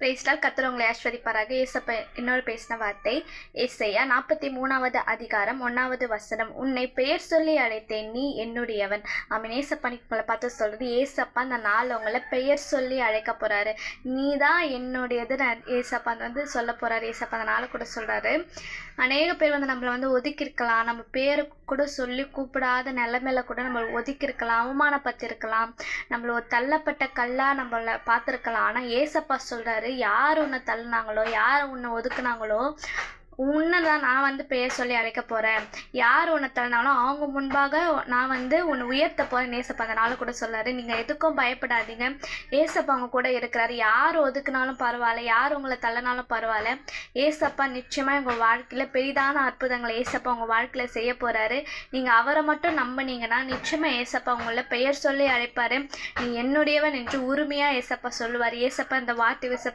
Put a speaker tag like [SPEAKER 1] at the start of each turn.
[SPEAKER 1] பிரைஸ்லால் கத்துறவங்களை உங்களை ஆஸ்வதிப்பாராக ஏசப்ப இன்னொரு பேசின வார்த்தை ஏசையா நாற்பத்தி மூணாவது அதிகாரம் ஒன்றாவது வசனம். உன்னை பெயர் சொல்லி அழைத்தேன் நீ என்னுடையவன். அவன் ஏசப்பா உங்களை பார்த்து சொல்கிறது ஏசப்பா அந்த நாள் உங்களை பெயர் சொல்லி அழைக்க போகிறாரு நீ தான் என்னுடையது நான் ஏசப்பா வந்து சொல்ல போகிறாரு ஏசப்பா அந்த நாளை கூட சொல்கிறாரு அநேக பேர் வந்து நம்மளை வந்து ஒதுக்கியிருக்கலாம். நம்ம பேரை கூட சொல்லி கூப்பிடாத நிலமையில கூட நம்ம ஒதுக்கியிருக்கலாம். அவமானப்பட்டிருக்கலாம் நம்மள ஒரு தள்ளப்பட்ட கல்லா நம்மளை பார்த்துருக்கலாம். ஆனால் ஏசப்பா சொல்கிறாரு யார் உன்னை தள்ளினாங்களோ யார் உன்னை ஒதுக்குனாங்களோ உன்னை தான் நான் வந்து பெயர் சொல்லி அழைக்க போகிறேன் யார் உன்னை தள்ளினாலும் அவங்க முன்பாக நான் வந்து உன்னை உயர்த்த போகிறேன் ஏசப்பா அந்த நாள் கூட சொல்லாரு நீங்கள் எதுக்கும் பயப்படாதீங்க. ஏசப்பா அவங்க கூட இருக்கிறாரு. யார் ஒதுக்குனாலும் பரவாயில்ல. யார் உங்களை தள்ளினாலும் பரவாயில்ல. ஏசப்பா நிச்சயமாக உங்கள் வாழ்க்கையில் பெரிதான அற்புதங்களை ஏசப்பா உங்கள் வாழ்க்கையில் செய்ய போகிறாரு நீங்கள் அவரை மட்டும் நம்பினீங்கன்னா நிச்சயமாக ஏசப்பா உங்களை பெயர் சொல்லி அழைப்பாரு. நீ என்னுடையவன் என்று உரிமையாக ஏசப்பா சொல்லுவார். ஏசப்பா இந்த வார்த்தை விச